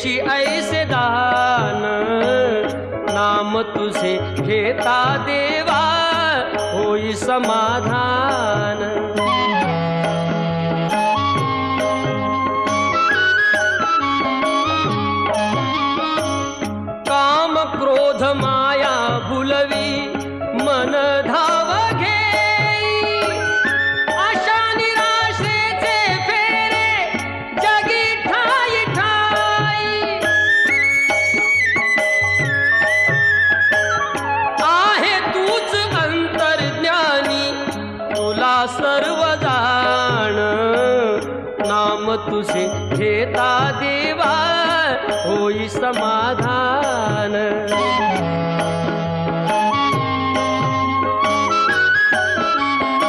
देशी ऐसे दान नाम तुझे घेता देवा होई समाधान। काम क्रोध माया बुलवी मला सर्व जाण नाम तुझे घेता देवा होई समाधान.